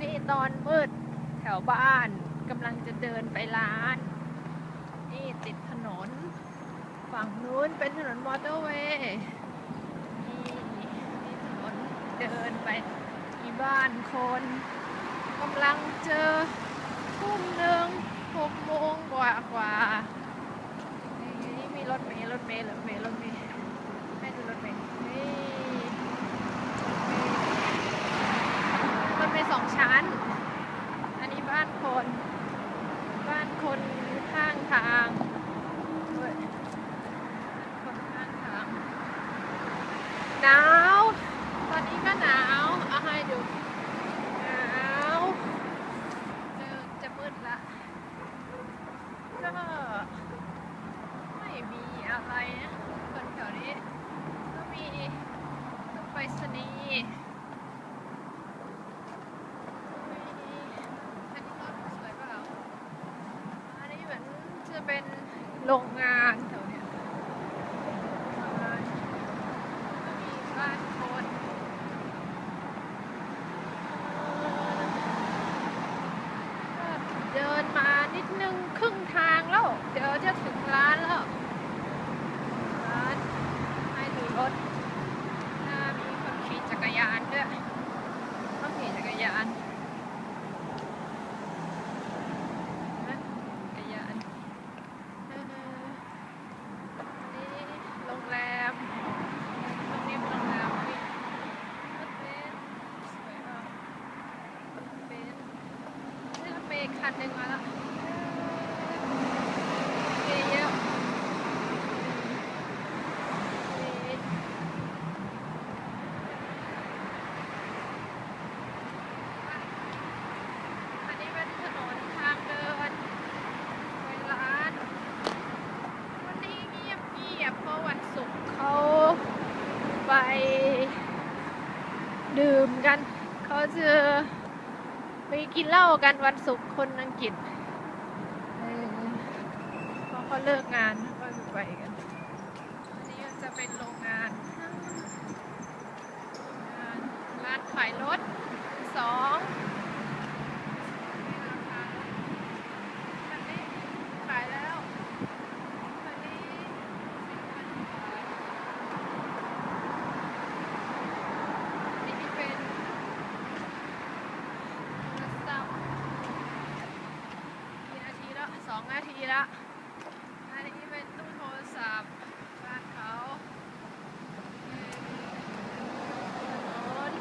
นี่ตอนมืดแถวบ้านกำลังจะเดินไปร้าน นี่ติดถนน ฝั่งนู้นเป็นถนนมอเตอร์เวย์นี่นี่ถนนเดินไปที่บ้านคนกำลังเจอทุ่มหนึ่งหกโมงกว่ากว่านี่มีรถเมล์รถเมล์รถเมล์รถเมล์ให้ดูรถเมล์นี่รถเมล์สอง ชั้น อันนี้บ้านคน บ้านคนข้างทางเฮ้ยบ้านคนข้างทางหนาว ตอนนี้ก็หนาว เอาให้ดู หนาวเริ่มจะมืดละ ก็ไม่มีอะไรนะคนแถวนี้ ก็มีตู้ไปรษณีย์มีอันนี้รถสวยเปล่า อันนี้เหมือนจะเป็น โรงงานแถวเนี้ยโรงงานก็มีบ้านคนเดินมานิดนึงครึ่งทางแล้ว เดี๋ยวจะถึงร้านแล้ว ร้านให้ดูรถหน้ามีคนขี่จักรยานด้วยต้องขี่จักรยานนะจักรยานเออนี่โรงแรมตรงนี้เป็นโรงแรมมีรถเบนซ์สวยมากรถเบนซ์นี่รถเมล์คันหนึ่งมาแล้วเออเยอะนี่ อันนี้เป็นถนนทางเดินไปร้าน วันนี้เงียบเงียบ ๆเพราะวันศุกร์เขาไปดื่มกันเขาจะ ไปกินเหล้ากันวันศุกร์คนอังกฤษเออพอเขาเลิกงานก็จะไปกัน อันนี้ก็จะเป็นโรงงานโรงงานร้านขายรถสอง นี่ราคาคันนี้ขายแล้วคันนี้สี่พันบาทอันนี้เป็นโทรศัพท์กี่นาทีแล้วสอง นาทีล้วอันนี้เป็นตู้โทรศัพท์บ้านเขาถนน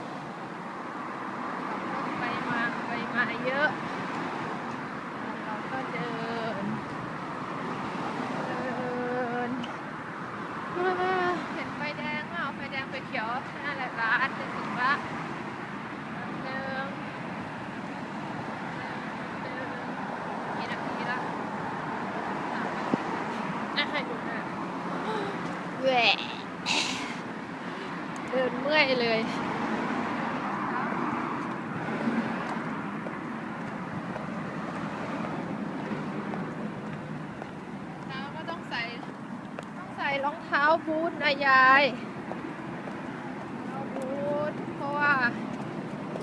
ขับรถไปมาไปมาเยอะ เราก็เดิน เดินเออเห็นไฟแดงเปล่าไฟแดงไฟเขียวนั่นแหละร้านจะถึงละเดินเดินกี่นาทีละสามนาทีอะให้ดูหน้าแหวะ เดินเมื่อยเลยแล้วก็ต้องใส่ต้องใส่รองเท้าบูทนะยายรองเท้าบูทเพราะว่า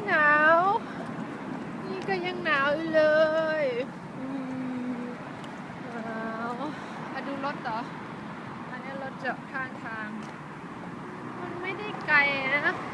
หนาว นี่ก็ยังหนาวอยู่เลยอืมหนาวมาดูรถเหรอ อันนี้รถจอดข้าง ทาง มันไม่ได้ไกลนะ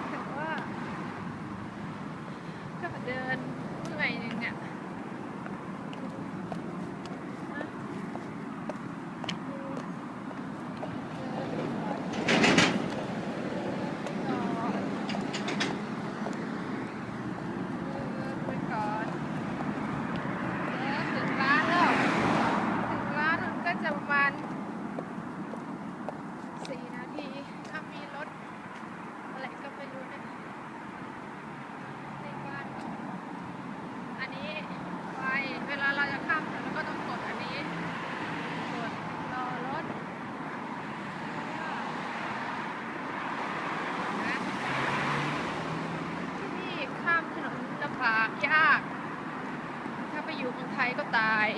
าย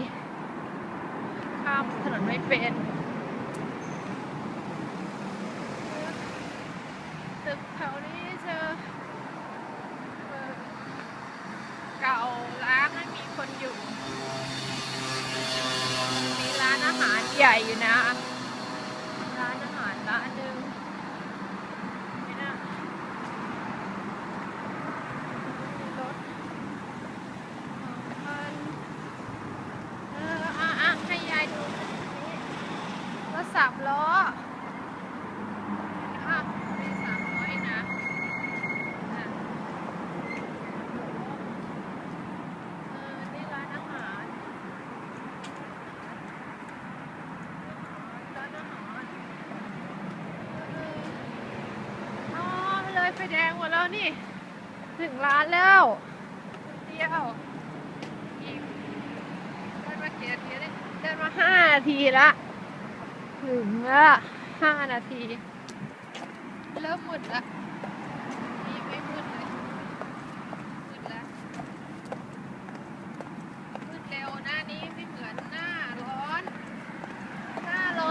ข้ามถนนไม่เป็นตึกแถวนี้เจอเก่าร้างไม่มีคนอยู่ มีร้านอาหารใหญ่อยู่นะ นี่ ถึงร้านแล้วเดียวอีกเดินมาเกียรติเลยเดินมาห้านาทีละ ถึงละห้านาที เริ่มหมดละนี่ไม่มืดเลยมืดแล้วมืดเร็วหน้านี้ไม่เหมือนหน้าร้อน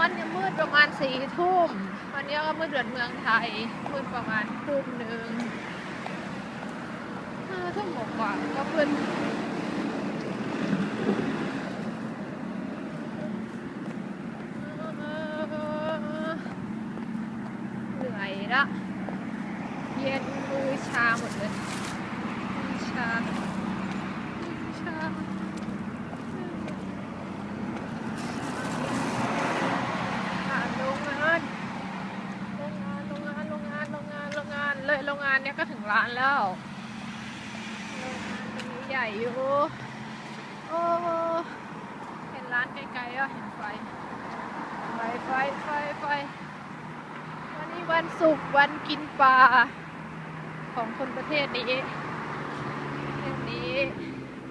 ห น้าร้อนเนี่ยมืดประมาณสี่ทุ่มวันนี้ก็มืดเหมือนเมืองไทย มืดประมาณทุ่มหนึ่งห้าทุ่มกว่าก็มืดเหนื่อยละเย็นมือชาหมดเลยมือชามือชา ค่ะโรงงาน โรงงาน โรงงาน โรงงาน โรงงาน โรงงาน เลย โรงงานเนี้ยก็ถึงร้านแล้วโรงงานตรงนี้ใหญ่อยู่ โอ้เห็นร้านไกลๆอะเห็นไฟ ไฟไฟไฟไฟวันนี้วันศุกร์วันกินปลาของคนประเทศนี้ประเทศนี้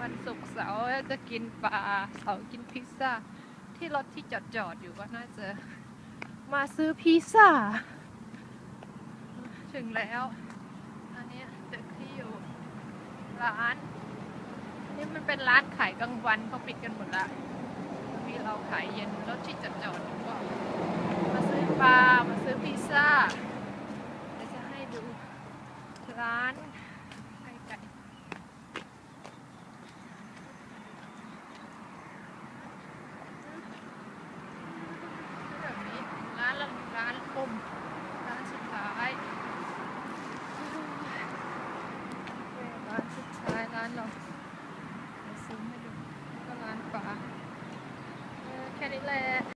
วันศุกร์เสาร์จะกินปลาเสาร์กินพิซซ่า ที่รถที่จอดจอดๆอยู่ก็น่าจะมาซื้อพิซซ่า ถึงแล้ว อันนี้ตึกที่อยู่ร้าน นี่มันเป็นร้านขายกลางวันเขาปิดกันหมดละมีเราขายเย็นรถที่จอดจอดๆอยู่ก็มาซื้อปลา มาซื้อพิซซ่า เดี๋ยวจะให้ดูร้านไก่ไก่ แบบนี้ร้านละร้านคมร้านสุดท้ายร้านสุดท้ายร้านเราเดี๋ยวซูมให้ดู แล้ว